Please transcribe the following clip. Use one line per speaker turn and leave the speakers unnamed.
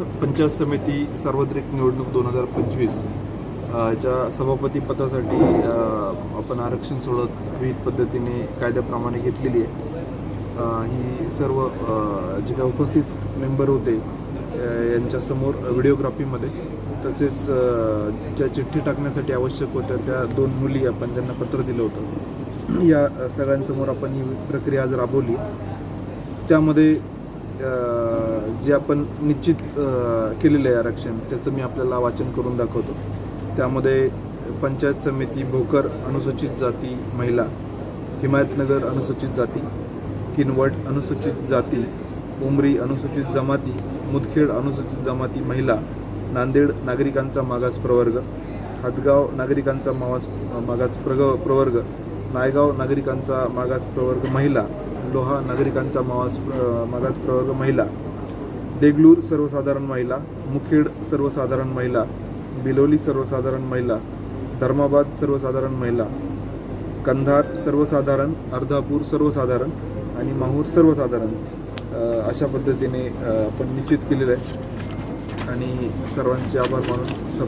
पंचायत समिती सार्वत्रिक निवडणूक दोन हजार पंचवीस च्या सभापती पदासाठी आपण आरक्षण सोडत विविध पद्धतीने कायद्याप्रमाणे घेतलेली आहे. ही सर्व जे काही उपस्थित मेंबर होते यांच्यासमोर व्हिडिओग्राफीमध्ये तसेच ज्या चिठ्ठी टाकण्यासाठी आवश्यक होत्या त्या दोन मुली आपण ज्यांना पत्र दिलं होतं या सगळ्यांसमोर आपण ही प्रक्रिया आज राबवली. त्यामध्ये जे आपण निश्चित केलेलं आहे आरक्षण त्याचं मी आपल्याला वाचन करून दाखवतो. त्यामध्ये पंचायत समिती भोकर अनुसूचित जाती महिला हिमायतनगर अनुसूचित जाती किनवट अनुसूचित जाती उमरी अनुसूचित जमाती मुदखेड अनुसूचित जमाती महिला नांदेड नागरिकांचा मागास प्रवर्ग हदगाव नागरिकांचा मागास मागास प्रग प्रवर्ग नायगाव नागरिकांचा मागास प्रवर्ग महिला लोहा नागरिकांचा मागास मागास प्रवर्ग महिला देगलूर सर्वसाधारण महिला मुखेड सर्वसाधारण महिला बिलोली सर्वसाधारण महिला धर्माबाद सर्वसाधारण महिला कंधार सर्वसाधारण अर्धापूर सर्वसाधारण आणि माहूर सर्वसाधारण अशा पद्धतीने आपण निश्चित केलेलं आहे. आणि सर्वांचे आभार मानून सभा